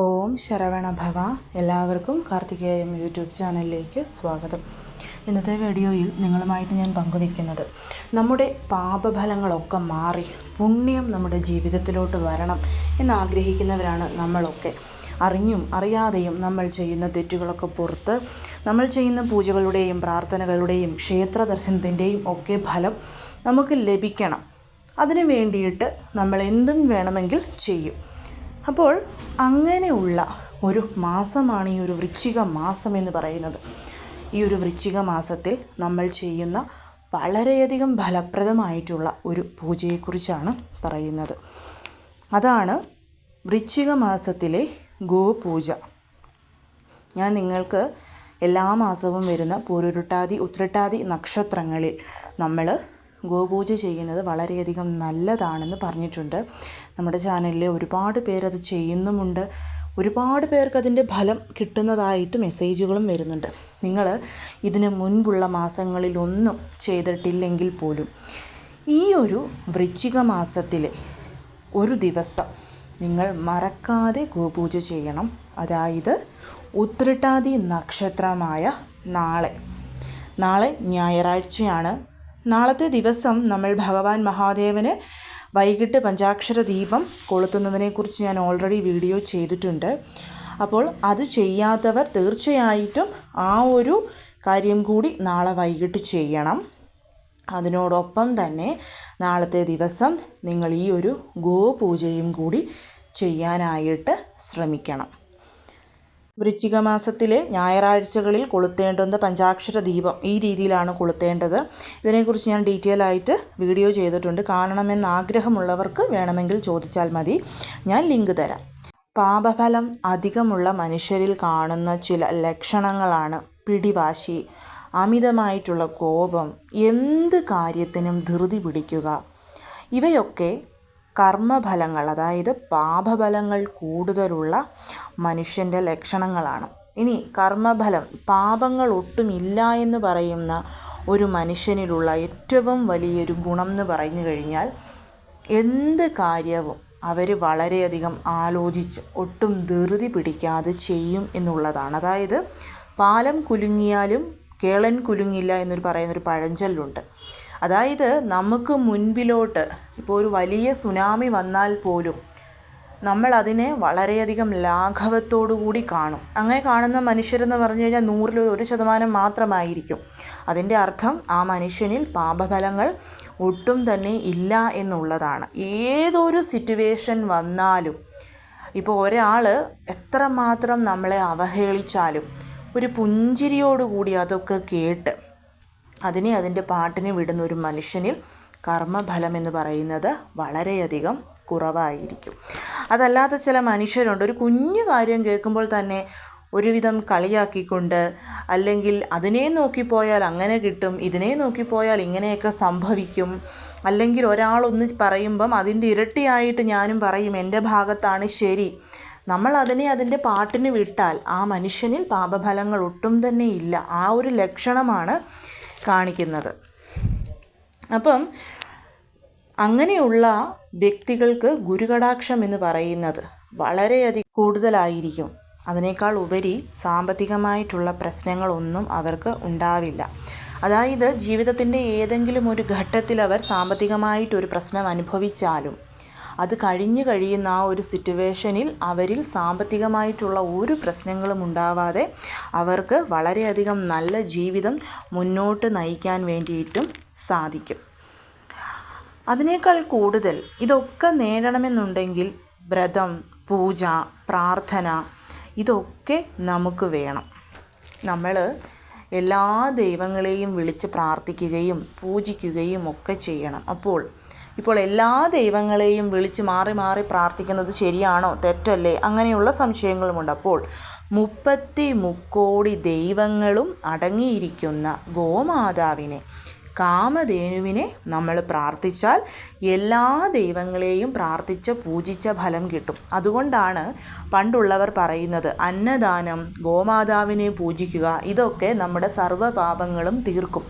ഓം ശരവണ ഭവ. എല്ലാവർക്കും കാർത്തികേയം യൂട്യൂബ് ചാനലിലേക്ക് സ്വാഗതം. ഇന്നത്തെ വീഡിയോയിൽ നിങ്ങളുമായിട്ട് ഞാൻ പങ്കുവയ്ക്കുന്നത് നമ്മുടെ പാപഫലങ്ങളൊക്കെ മാറി പുണ്യം നമ്മുടെ ജീവിതത്തിലോട്ട് വരണം എന്നാഗ്രഹിക്കുന്നവരാണ് നമ്മളൊക്കെ. അറിഞ്ഞും അറിയാതെയും നമ്മൾ ചെയ്യുന്ന തെറ്റുകളൊക്കെ പുറത്ത് നമ്മൾ ചെയ്യുന്ന പൂജകളുടെയും പ്രാർത്ഥനകളുടെയും ക്ഷേത്ര ദർശനത്തിന്റെയും ഒക്കെ ഫലം നമുക്ക് ലഭിക്കണം. അതിനു വേണ്ടിയിട്ട് നമ്മൾ എന്തും വേണമെങ്കിൽ ചെയ്യും. അപ്പോൾ അങ്ങനെയുള്ള ഒരു മാസമാണ് ഈ ഒരു വൃശ്ചിക മാസം എന്ന് പറയുന്നത്. ഈ ഒരു വൃശ്ചിക മാസത്തിൽ നമ്മൾ ചെയ്യുന്ന വളരെയധികം ഫലപ്രദമായിട്ടുള്ള ഒരു പൂജയെക്കുറിച്ചാണ് പറയുന്നത്. അതാണ് വൃശ്ചിക മാസത്തിലെ ഗോപൂജ. ഞാൻ നിങ്ങൾക്ക് എല്ലാ മാസവും വരുന്ന പൂരുരുട്ടാതി ഉത്രട്ടാതി നക്ഷത്രങ്ങളിൽ നമ്മൾ ഗോപൂജ ചെയ്യുന്നത് വളരെയധികം നല്ലതാണെന്ന് പറഞ്ഞിട്ടുണ്ട്. നമ്മുടെ ചാനലിലെ ഒരുപാട് പേരത് ചെയ്യുന്നുമുണ്ട്. ഒരുപാട് പേർക്ക് അതിന്റെ ഫലം കിട്ടുന്നതായിട്ട് മെസ്സേജുകളും വരുന്നുണ്ട്. നിങ്ങൾ ഇതിന് മുൻപുള്ള മാസങ്ങളിലൊന്നും ചെയ്തിട്ടില്ലെങ്കിൽ പോലും ഈ ഒരു വൃശ്ചിക മാസത്തിലെ ഒരു ദിവസം നിങ്ങൾ മറക്കാതെ ഗോപൂജ ചെയ്യണം. അതായത് ഉത്രട്ടാതി നക്ഷത്രമായ നാളെ. നാളെ ഞായറാഴ്ചയാണ്. നാളത്തെ ദിവസം നമ്മൾ ഭഗവാൻ മഹാദേവന് വൈകിട്ട് പഞ്ചാക്ഷര ദീപം കൊളുത്തുന്നതിനെക്കുറിച്ച് ഞാൻ ഓൾറെഡി വീഡിയോ ചെയ്തിട്ടുണ്ട്. അപ്പോൾ അത് ചെയ്യാത്തവർ തീർച്ചയായിട്ടും ആ ഒരു കാര്യം കൂടി നാളെ വൈകിട്ട് ചെയ്യണം. അതിനോടൊപ്പം തന്നെ നാളത്തെ ദിവസം നിങ്ങൾ ഈ ഒരു ഗോപൂജയും കൂടി ചെയ്യാനായിട്ട് ശ്രമിക്കണം. വൃശ്ചിക മാസത്തിലെ ഞായറാഴ്ചകളിൽ കൊളുത്തേണ്ടുന്ന പഞ്ചാക്ഷര ദീപം ഈ രീതിയിലാണ് കൊളുത്തേണ്ടത്. ഇതിനെക്കുറിച്ച് ഞാൻ ഡീറ്റെയിൽ ആയിട്ട് വീഡിയോ ചെയ്തിട്ടുണ്ട്. കാണണമെന്ന് ആഗ്രഹമുള്ളവർക്ക് വേണമെങ്കിൽ ചോദിച്ചാൽ മതി. ഞാൻ ലിങ്ക് തരാം. പാപഫലം അധികമുള്ള മനുഷ്യരിൽ കാണുന്ന ചില ലക്ഷണങ്ങളാണ് പിടിവാശി അമിതമായിട്ടുള്ള കോപം എന്ത് കാര്യത്തിനും ധൃതി പിടിക്കുക. ഇവയൊക്കെ കർമ്മഫലങ്ങൾ അതായത് പാപഫലങ്ങൾ കൂടുതലുള്ള മനുഷ്യന്റെ ലക്ഷണങ്ങളാണ്. ഇനി കർമ്മഫലം പാപങ്ങൾ ഒട്ടുമില്ല എന്ന് പറയുന്ന ഒരു മനുഷ്യനിലുള്ള ഏറ്റവും വലിയൊരു ഗുണം എന്ന് പറഞ്ഞു കഴിഞ്ഞാൽ എന്ത് കാര്യവും അവർ വളരെയധികം ആലോചിച്ച് ഒട്ടും ധൃതി പിടിക്കാതെ ചെയ്യും എന്നുള്ളതാണ്. അതായത് പാലം കുലുങ്ങിയാലും കേളൻ കുലുങ്ങില്ല എന്നൊരു പറയുന്നൊരു പഴഞ്ചൊല്ലുണ്ട്. അതായത് നമുക്ക് മുൻപിലോട്ട് ഇപ്പോൾ ഒരു വലിയ സുനാമി വന്നാൽ പോലും നമ്മൾ അതിനെ വളരെയധികം ലാഘവത്തോടു കൂടി കാണും. അങ്ങനെ കാണുന്ന മനുഷ്യരെന്ന് പറഞ്ഞു കഴിഞ്ഞാൽ നൂറിൽ ഒരു ശതമാനം മാത്രമായിരിക്കും. അതിന്റെ അർത്ഥം ആ മനുഷ്യനിൽ പാപഫലങ്ങൾ ഒട്ടും തന്നെ ഇല്ല എന്നുള്ളതാണ്. ഏതൊരു സിറ്റുവേഷൻ വന്നാലും ഇപ്പോൾ ഒരാൾ എത്രമാത്രം നമ്മളെ അവഹേളിച്ചാലും ഒരു പുഞ്ചിരിയോടുകൂടി അതൊക്കെ കേട്ട് അതിനെ അതിന്റെ പാട്ടിന് വിടുന്ന ഒരു മനുഷ്യനിൽ കർമ്മഫലം എന്ന് പറയുന്നത് വളരെയധികം കുറവായിരിക്കും. അതല്ലാത്ത ചില മനുഷ്യരുണ്ട്. ഒരു കുഞ്ഞു കാര്യം കേൾക്കുമ്പോൾ തന്നെ ഒരുവിധം കളിയാക്കിക്കൊണ്ട് അല്ലെങ്കിൽ അതിനെ നോക്കിപ്പോയാൽ അങ്ങനെ കിട്ടും ഇതിനെ നോക്കിപ്പോയാൽ ഇങ്ങനെയൊക്കെ സംഭവിക്കും. അല്ലെങ്കിൽ ഒരാളൊന്ന് പറയുമ്പം അതിന്റെ ഇരട്ടിയായിട്ട് ഞാനും പറയും എന്റെ ഭാഗത്താണ് ശരി. നമ്മൾ അതിനെ അതിന്റെ പാട്ടിന് വിട്ടാൽ ആ മനുഷ്യനിൽ പാപഫലങ്ങൾ ഒട്ടും തന്നെ ഇല്ല. ആ ഒരു ലക്ഷണമാണ് കാണിക്കുന്നത്. അപ്പം അങ്ങനെയുള്ള വ്യക്തികൾക്ക് ഗുരുകടാക്ഷം എന്ന് പറയുന്നത് വളരെയധികം കൂടുതലായിരിക്കും. അതിനേക്കാൾ ഉപരി സാമ്പത്തികമായിട്ടുള്ള പ്രശ്നങ്ങളൊന്നും അവർക്ക് ഉണ്ടാവില്ല. അതായത് ജീവിതത്തിന്റെ ഏതെങ്കിലും ഒരു ഘട്ടത്തിൽ അവർ സാമ്പത്തികമായിട്ടൊരു പ്രശ്നം അനുഭവിച്ചാലും അത് കഴിഞ്ഞു കഴിയുന്ന ആ ഒരു സിറ്റുവേഷനിൽ അവരിൽ സാമ്പത്തികമായിട്ടുള്ള ഒരു പ്രശ്നങ്ങളും ഉണ്ടാവാതെ അവർക്ക് വളരെയധികം നല്ല ജീവിതം മുന്നോട്ട് നയിക്കാൻ വേണ്ടിയിട്ടും സാധിക്കും. അതിനേക്കാൾ കൂടുതൽ ഇതൊക്കെ നേടണമെന്നുണ്ടെങ്കിൽ വ്രതം പൂജ പ്രാർത്ഥന ഇതൊക്കെ നമുക്ക് വേണം. നമ്മൾ എല്ലാ ദൈവങ്ങളെയും വിളിച്ച് പ്രാർത്ഥിക്കുകയും പൂജിക്കുകയും ഒക്കെ ചെയ്യണം. അപ്പോൾ ഇപ്പോൾ എല്ലാ ദൈവങ്ങളെയും വിളിച്ച് മാറി മാറി പ്രാർത്ഥിക്കുന്നത് ശരിയാണോ? തെറ്റല്ലേ? അങ്ങനെയുള്ള സംശയങ്ങളുമുണ്ട്. അപ്പോൾ മുപ്പത്തി മുക്കോടി ദൈവങ്ങളും അടങ്ങിയിരിക്കുന്ന ഗോമാതാവിനെ കാമധേനുവിനെ നമ്മൾ പ്രാർത്ഥിച്ചാൽ എല്ലാ ദൈവങ്ങളെയും പ്രാർത്ഥിച്ച് പൂജിച്ച ഫലം കിട്ടും. അതുകൊണ്ടാണ് പണ്ടുള്ളവർ പറയുന്നത് അന്നദാനം ഗോമാതാവിനെ പൂജിക്കുക ഇതൊക്കെ നമ്മുടെ സർവപാപങ്ങളും തീർക്കും.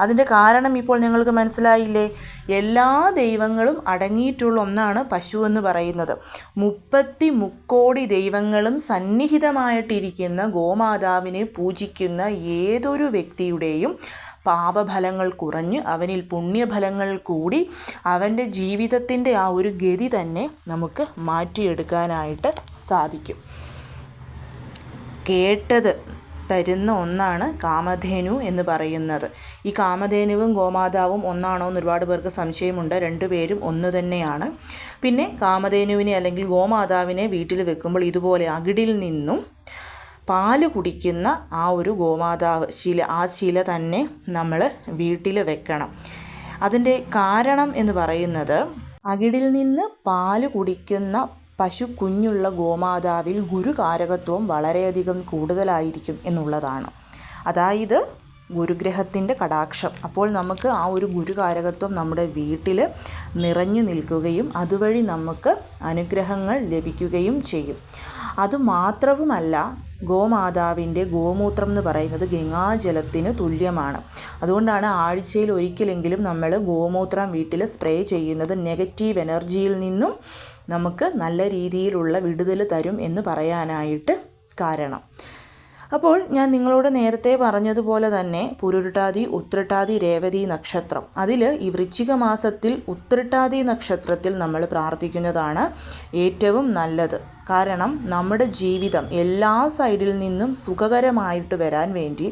അതിന്റെ കാരണം ഇപ്പോൾ ഞങ്ങൾക്ക് മനസ്സിലായില്ലേ? എല്ലാ ദൈവങ്ങളും അടങ്ങിയിട്ടുള്ള ഒന്നാണ് പശു എന്ന് പറയുന്നത്. മുപ്പത്തി മുക്കോടി ദൈവങ്ങളും സന്നിഹിതമായിട്ടിരിക്കുന്ന ഗോമാതാവിനെ പൂജിക്കുന്ന ഏതൊരു വ്യക്തിയുടെയും പാപഫലങ്ങൾ കുറഞ്ഞ് അവനിൽ പുണ്യഫലങ്ങൾ കൂടി അവന്റെ ജീവിതത്തിന്റെ ആ ഒരു ഗതി തന്നെ നമുക്ക് മാറ്റിയെടുക്കാനായിട്ട് സാധിക്കും. കേട്ടത് തരുന്ന ഒന്നാണ് കാമധേനു എന്ന് പറയുന്നത്. ഈ കാമധേനുവും ഗോമാതാവും ഒന്നാണോ എന്ന് ഒരുപാട് പേർക്ക് സംശയമുണ്ട്. രണ്ടുപേരും ഒന്ന് തന്നെയാണ്. പിന്നെ കാമധേനുവിനെ അല്ലെങ്കിൽ ഗോമാതാവിനെ വീട്ടിൽ വെക്കുമ്പോൾ ഇതുപോലെ അകിടിൽ നിന്നും പാൽ കുടിക്കുന്ന ആ ഒരു ഗോമാതാവ് ശീല ആ ശീല തന്നെ നമ്മൾ വീട്ടിൽ വെക്കണം. അതിന്റെ കാരണം എന്ന് പറയുന്നത് അകിടിൽ നിന്ന് പാൽ കുടിക്കുന്ന പശു കുഞ്ഞുള്ള ഗോമാതാവിൽ ഗുരുകാരകത്വം വളരെയധികം കൂടുതലായിരിക്കും എന്നുള്ളതാണ്. അതായത് ഗുരുഗ്രഹത്തിന്റെ കടാക്ഷം. അപ്പോൾ നമുക്ക് ആ ഒരു ഗുരുകാരകത്വം നമ്മുടെ വീട്ടിൽ നിറഞ്ഞു നിൽക്കുകയും അതുവഴി നമുക്ക് അനുഗ്രഹങ്ങൾ ലഭിക്കുകയും ചെയ്യും. അതുമാത്രവുമല്ല ഗോമാതാവിന്റെ ഗോമൂത്രം എന്ന് പറയുന്നത് ഗംഗാജലത്തിന് തുല്യമാണ്. അതുകൊണ്ടാണ് ആഴ്ചയിൽ ഒരിക്കലെങ്കിലും നമ്മൾ ഗോമൂത്രം വീട്ടിൽ സ്പ്രേ ചെയ്യുന്നത് നെഗറ്റീവ് എനർജിയിൽ നിന്നും നമുക്ക് നല്ല രീതിയിലുള്ള വിടുതൽ തരും എന്ന് പറയാനായിട്ട് കാരണം. അപ്പോൾ ഞാൻ നിങ്ങളോട് നേരത്തെ പറഞ്ഞതുപോലെ തന്നെ പുരുട്ടാതി ഉത്രട്ടാതി രേവതി നക്ഷത്രം. അതിൽ ഈ വൃശ്ചിക മാസത്തിൽ ഉത്രട്ടാതി നക്ഷത്രത്തിൽ നമ്മൾ പ്രാർത്ഥിക്കുന്നതാണ് ഏറ്റവും നല്ലത്. കാരണം നമ്മുടെ ജീവിതം എല്ലാ സൈഡിൽ നിന്നും സുഖകരമായിട്ട് വരാൻ വേണ്ടി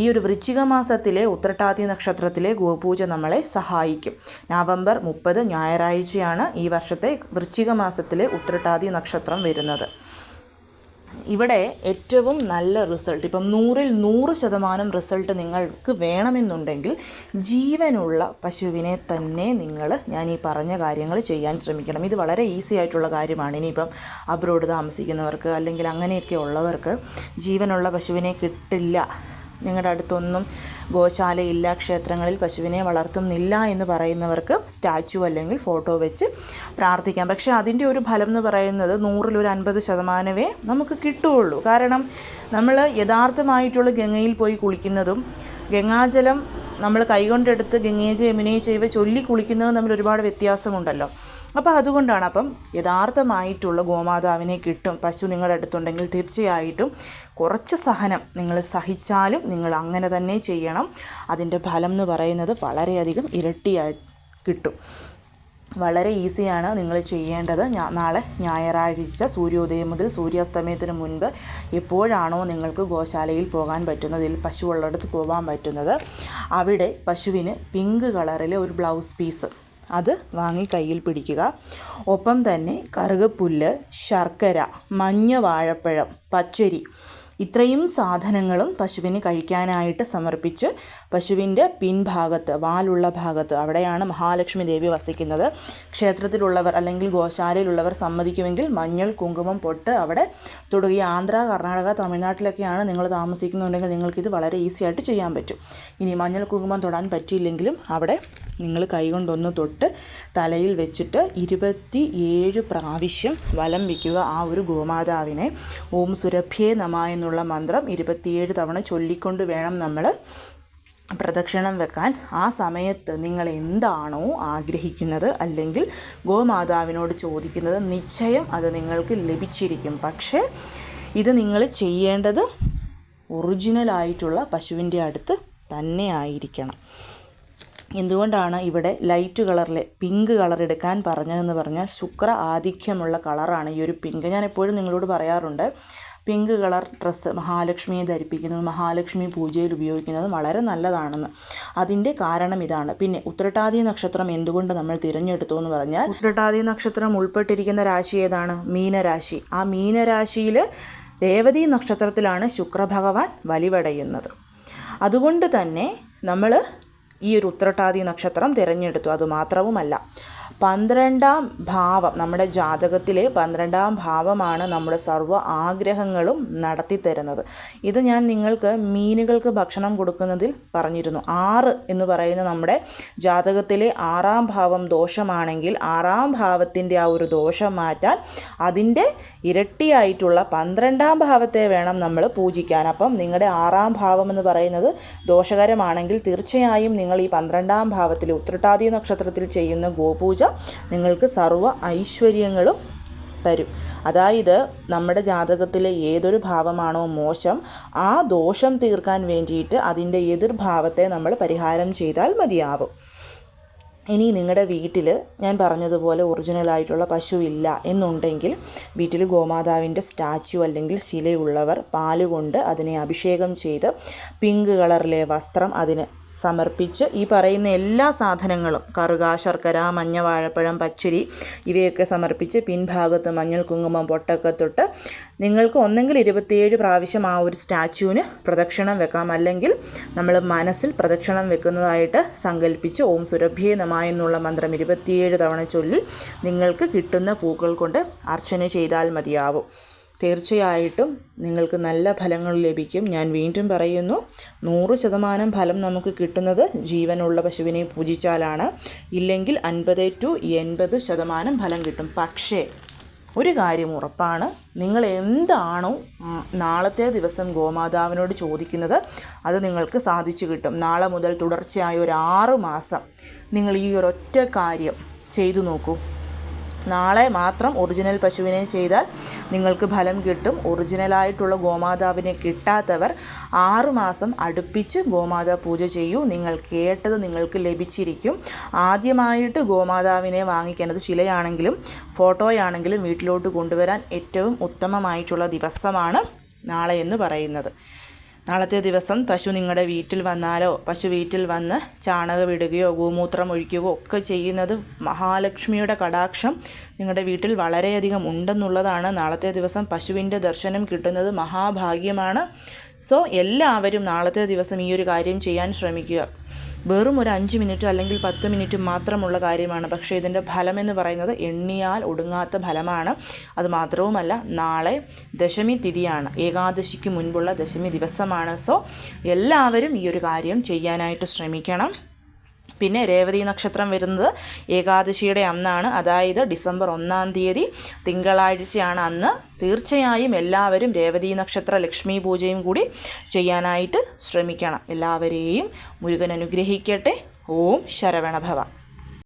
ഈ ഒരു വൃശ്ചിക മാസത്തിലെ ഉത്രട്ടാതി നക്ഷത്രത്തിലെ ഗോപൂജ നമ്മളെ സഹായിക്കും. നവംബർ മുപ്പത് ഞായറാഴ്ചയാണ് ഈ വർഷത്തെ വൃശ്ചിക മാസത്തിലെ ഉത്രട്ടാതി നക്ഷത്രം വരുന്നത്. ഇവിടെ ഏറ്റവും നല്ല റിസൾട്ട് ഇപ്പം നൂറിൽ നൂറ് ശതമാനം റിസൾട്ട് നിങ്ങൾക്ക് വേണമെന്നുണ്ടെങ്കിൽ ജീവനുള്ള പശുവിനെ തന്നെ നിങ്ങൾ ഞാൻ ഈ പറഞ്ഞ കാര്യങ്ങൾ ചെയ്യാൻ ശ്രമിക്കണം. ഇത് വളരെ ഈസി ആയിട്ടുള്ള കാര്യമാണ്. ഇനിയിപ്പം അബ്രോഡ് താമസിക്കുന്നവർക്ക് അല്ലെങ്കിൽ അങ്ങനെയൊക്കെ ഉള്ളവർക്ക് ജീവനുള്ള പശുവിനെ കിട്ടില്ല നിങ്ങളുടെ അടുത്തൊന്നും ഗോശാലയില്ല ക്ഷേത്രങ്ങളിൽ പശുവിനെ വളർത്തുന്നില്ല എന്ന് പറയുന്നവർക്ക് സ്റ്റാച്ചു അല്ലെങ്കിൽ ഫോട്ടോ വെച്ച് പ്രാർത്ഥിക്കാം. പക്ഷേ അതിന്റെ ഒരു ഫലം എന്ന് പറയുന്നത് നൂറിൽ ഒരു അൻപത് ശതമാനമേ നമുക്ക് കിട്ടുകയുള്ളൂ. കാരണം നമ്മൾ യഥാർത്ഥമായിട്ടുള്ള ഗംഗയിൽ പോയി കുളിക്കുന്നതും ഗംഗാജലം നമ്മൾ കൈകൊണ്ടെടുത്ത് ഗംഗയെ ജയമിനെ ചെയ്വ ചൊല്ലി കുളിക്കുന്നതും തമ്മിൽ ഒരുപാട് വ്യത്യാസമുണ്ടല്ലോ. അപ്പോൾ അതുകൊണ്ടാണ് അപ്പം യഥാർത്ഥമായിട്ടുള്ള ഗോമാതാവിനെ കിട്ടും. പശു നിങ്ങളുടെ അടുത്തുണ്ടെങ്കിൽ തീർച്ചയായിട്ടും കുറച്ച് സഹനം നിങ്ങൾ സഹിച്ചാലും നിങ്ങൾ അങ്ങനെ തന്നെ ചെയ്യണം. അതിന്റെ ഫലം എന്ന് പറയുന്നത് വളരെയധികം ഇരട്ടിയായി കിട്ടും. വളരെ ഈസിയാണ് നിങ്ങൾ ചെയ്യേണ്ടത്. നാളെ ഞായറാഴ്ച സൂര്യോദയം മുതൽ സൂര്യാസ്തമയത്തിന് മുൻപ് എപ്പോഴാണോ നിങ്ങൾക്ക് ഗോശാലയിൽ പോകാൻ പറ്റുന്നത് പശു ഉള്ളിടത്ത് പോകാൻ പറ്റുന്നത് അവിടെ പശുവിന് പിങ്ക് കളറിലെ ഒരു ബ്ലൗസ് പീസ് അത് വാങ്ങി കയ്യിൽ പിടിക്കുക. ഒപ്പം തന്നെ കറുകപ്പുല്ല് ശർക്കര മഞ്ഞ വാഴപ്പഴം പച്ചരി ഇത്രയും സാധനങ്ങളും പശുവിന് കഴിക്കാനായിട്ട് സമർപ്പിച്ച് പശുവിന്റെ പിൻഭാഗത്ത് വാലുള്ള ഭാഗത്ത് അവിടെയാണ് മഹാലക്ഷ്മി ദേവി വസിക്കുന്നത്. ക്ഷേത്രത്തിലുള്ളവർ അല്ലെങ്കിൽ ഗോശാലയിലുള്ളവർ സമ്മതിക്കുമെങ്കിൽ മഞ്ഞൾ കുങ്കുമം പൊട്ട് അവിടെ തുടങ്ങി ആന്ധ്ര കർണാടക തമിഴ്നാട്ടിലൊക്കെയാണ് നിങ്ങൾ താമസിക്കുന്നുണ്ടെങ്കിൽ നിങ്ങൾക്കിത് വളരെ ഈസി ആയിട്ട് ചെയ്യാൻ പറ്റും. ഇനി മഞ്ഞൾ കുങ്കുമം തൊടാൻ പറ്റിയില്ലെങ്കിലും അവിടെ നിങ്ങൾ കൈകൊണ്ടൊന്ന് തൊട്ട് തലയിൽ വെച്ചിട്ട് ഇരുപത്തി ഏഴ് പ്രാവശ്യം വലം വയ്ക്കുക ആ ഒരു ഗോമാതാവിനെ. ഓം സുരഭ്യേ നമ എന്നുള്ള മന്ത്രം ഇരുപത്തിയേഴ് തവണ ചൊല്ലിക്കൊണ്ട് വേണം നമ്മൾ പ്രദക്ഷിണം വെക്കാൻ. ആ സമയത്ത് നിങ്ങൾ എന്താണോ ആഗ്രഹിക്കുന്നത് അല്ലെങ്കിൽ ഗോമാതാവിനോട് ചോദിക്കുന്നത് നിശ്ചയം അത് നിങ്ങൾക്ക് ലഭിച്ചിരിക്കും. പക്ഷേ ഇത് നിങ്ങൾ ചെയ്യേണ്ടത് ഒറിജിനലായിട്ടുള്ള പശുവിന്റെ അടുത്ത് തന്നെ ആയിരിക്കണം. എന്തുകൊണ്ടാണ് ഇവിടെ ലൈറ്റ് കളറിലെ പിങ്ക് കളർ എടുക്കാൻ പറഞ്ഞതെന്ന് പറഞ്ഞാൽ ശുക്ര ആധിക്യമുള്ള കളറാണ് ഈ ഒരു പിങ്ക് ഞാൻ എപ്പോഴും നിങ്ങളോട് പറയാറുണ്ട് പിങ്ക് കളർ ഡ്രസ്സ് മഹാലക്ഷ്മിയെ ധരിപ്പിക്കുന്നത് മഹാലക്ഷ്മി പൂജയിൽ ഉപയോഗിക്കുന്നത് വളരെ നല്ലതാണെന്ന്. അതിന്റെ കാരണം ഇതാണ്. പിന്നെ ഉത്രട്ടാതി നക്ഷത്രം എന്തുകൊണ്ട് നമ്മൾ തിരഞ്ഞെടുത്തു എന്ന് പറഞ്ഞാൽ ഉത്രട്ടാതി നക്ഷത്രം ഉൾപ്പെട്ടിരിക്കുന്ന രാശി ഏതാണ്? മീനരാശി. ആ മീനരാശിയിൽ രേവതി നക്ഷത്രത്തിലാണ് ശുക്രഭഗവാൻ വലിവടയുന്നത് അതുകൊണ്ട് തന്നെ നമ്മൾ ഈ ഒരു ഉത്രട്ടാതി നക്ഷത്രം തിരഞ്ഞെടുത്തു. അതുമാത്രവുമല്ല പന്ത്രണ്ടാം ഭാവം നമ്മുടെ ജാതകത്തിലെ പന്ത്രണ്ടാം ഭാവമാണ് നമ്മുടെ സർവ ആഗ്രഹങ്ങളും നടത്തി തരുന്നത് ഇത് ഞാൻ നിങ്ങൾക്ക് മീനുകൾക്ക് ഭക്ഷണം കൊടുക്കുന്നതിൽ പറഞ്ഞിരുന്നു. ആറ് എന്ന് പറയുന്ന നമ്മുടെ ജാതകത്തിലെ ആറാം ഭാവം ദോഷമാണെങ്കിൽ ആറാം ഭാവത്തിന്റെ ആ ഒരു ദോഷം മാറ്റാൻ അതിന്റെ ഇരട്ടിയായിട്ടുള്ള പന്ത്രണ്ടാം ഭാവത്തെ വേണം നമ്മൾ പൂജിക്കാൻ. അപ്പം നിങ്ങളുടെ ആറാം ഭാവം എന്ന് പറയുന്നത് ദോഷകരമാണെങ്കിൽ തീർച്ചയായും നിങ്ങൾ ഈ പന്ത്രണ്ടാം ഭാവത്തിൽ ഉത്രട്ടാതി നക്ഷത്രത്തിൽ ചെയ്യുന്ന ഗോപൂജ നിങ്ങൾക്ക് സർവ ഐശ്വര്യങ്ങളും തരും. അതായത് നമ്മുടെ ജാതകത്തിലെ ഏതൊരു ഭാവമാണോ മോശം ആ ദോഷം തീർക്കാൻ വേണ്ടിയിട്ട് അതിന്റെ എതിർഭാവത്തെ നമ്മൾ പരിഹാരം ചെയ്താൽ മതിയാവും. ഇനി നിങ്ങളുടെ വീട്ടിൽ ഞാൻ പറഞ്ഞതുപോലെ ഒറിജിനലായിട്ടുള്ള പശു ഇല്ല എന്നുണ്ടെങ്കിൽ വീട്ടിൽ ഗോമാതാവിന്റെ സ്റ്റാച്യു അല്ലെങ്കിൽ ശിലയുള്ളവർ പാൽ കൊണ്ട് അതിനെ അഭിഷേകം ചെയ്ത് പിങ്ക് കളറിലെ വസ്ത്രം അതിന് സമർപ്പിച്ച് ഈ പറയുന്ന എല്ലാ സാധനങ്ങളും കറുക ശർക്കര മഞ്ഞ വാഴപ്പഴം പച്ചരി ഇവയൊക്കെ സമർപ്പിച്ച് പിൻഭാഗത്ത് മഞ്ഞൾ കുങ്കുമം പൊട്ടൊക്കെ തൊട്ട് നിങ്ങൾക്ക് ഒന്നെങ്കിൽ ഇരുപത്തിയേഴ് പ്രാവശ്യം ആ ഒരു സ്റ്റാച്യുവിന് പ്രദക്ഷിണം വെക്കാം. അല്ലെങ്കിൽ നമ്മൾ മനസ്സിൽ പ്രദക്ഷിണം വെക്കുന്നതായിട്ട് സങ്കല്പിച്ച് ഓം സുരഭ്യേ നമ എന്നുള്ള മന്ത്രം ഇരുപത്തിയേഴ് തവണ ചൊല്ലി നിങ്ങൾക്ക് കിട്ടുന്ന പൂക്കൾ കൊണ്ട് അർച്ചന ചെയ്താൽ മതിയാവും. തീർച്ചയായിട്ടും നിങ്ങൾക്ക് നല്ല ഫലങ്ങൾ ലഭിക്കും. ഞാൻ വീണ്ടും പറയുന്നു നൂറ് ശതമാനം ഫലം നമുക്ക് കിട്ടുന്നത് ജീവനുള്ള പശുവിനെ പൂജിച്ചാലാണ്. ഇല്ലെങ്കിൽ അൻപത് ടു എൺപത് ശതമാനം ഫലം കിട്ടും. പക്ഷേ ഒരു കാര്യം ഉറപ്പാണ് നിങ്ങൾ എന്താണോ നാളത്തെ ദിവസം ഗോമാതാവിനോട് ചോദിക്കുന്നത് അത് നിങ്ങൾക്ക് സാധിച്ചു കിട്ടും. നാളെ മുതൽ തുടർച്ചയായ ഒരു ആറ് മാസം നിങ്ങൾ ഈ ഒരൊറ്റ കാര്യം ചെയ്തു നോക്കൂ. നാളെ മാത്രം ഒറിജിനൽ പശുവിനെ ചെയ്താൽ നിങ്ങൾക്ക് ഫലം കിട്ടും. ഒറിജിനലായിട്ടുള്ള ഗോമാതാവിനെ കിട്ടാത്തവർ ആറുമാസം അടുപ്പിച്ച് ഗോമാതാ പൂജ ചെയ്യൂ. നിങ്ങൾ കേട്ടത് നിങ്ങൾക്ക് ലഭിച്ചിരിക്കും. ആദ്യമായിട്ട് ഗോമാതാവിനെ വാങ്ങിക്കുന്നത് ശിലയാണെങ്കിലും ഫോട്ടോയാണെങ്കിലും വീട്ടിലോട്ട് കൊണ്ടുവരാൻ ഏറ്റവും ഉത്തമമായിട്ടുള്ള ദിവസമാണ് നാളെ എന്ന് പറയുന്നത്. നാളത്തെ ദിവസം പശു നിങ്ങളുടെ വീട്ടിൽ വന്നാലോ? പശു വീട്ടിൽ വന്ന് ചാണകം ഇടുകയോ ഗോമൂത്രം ഒഴിക്കുകയോ ഒക്കെ ചെയ്യുന്നത് മഹാലക്ഷ്മിയുടെ കടാക്ഷം നിങ്ങളുടെ വീട്ടിൽ വളരെയധികം ഉണ്ടെന്നുള്ളതാണ്. നാളത്തെ ദിവസം പശുവിന്റെ ദർശനം കിട്ടുന്നത് മഹാഭാഗ്യമാണ്. സോ എല്ലാവരും നാളത്തെ ദിവസം ഈ ഒരു കാര്യം ചെയ്യാൻ ശ്രമിക്കുക. വെറും ഒരു അഞ്ച് മിനിറ്റ് അല്ലെങ്കിൽ പത്ത് മിനിറ്റ് മാത്രമുള്ള കാര്യമാണ്. പക്ഷേ ഇതിന്റെ ഫലമെന്ന് പറയുന്നത് എണ്ണിയാൽ ഒടുങ്ങാത്ത ഫലമാണ്. അത് മാത്രവുമല്ല നാളെ ദശമി തിഥിയാണ്. ഏകാദശിക്ക് മുൻപുള്ള ദശമി ദിവസമാണ്. സോ എല്ലാവരും ഈ ഒരു കാര്യം ചെയ്യാനായിട്ട് ശ്രമിക്കണം. പിന്നെ രേവതി നക്ഷത്രം വരുന്നത് ഏകാദശിയുടെ അന്നാണ്. അതായത് ഡിസംബർ ഒന്നാം തീയതി തിങ്കളാഴ്ചയാണ് അന്ന്. തീർച്ചയായും എല്ലാവരും രേവതി നക്ഷത്ര ലക്ഷ്മി പൂജയും കൂടി ചെയ്യാനായിട്ട് ശ്രമിക്കണം. എല്ലാവരെയും മുരുകൻ അനുഗ്രഹിക്കട്ടെ. ഓം ശരവണഭവ.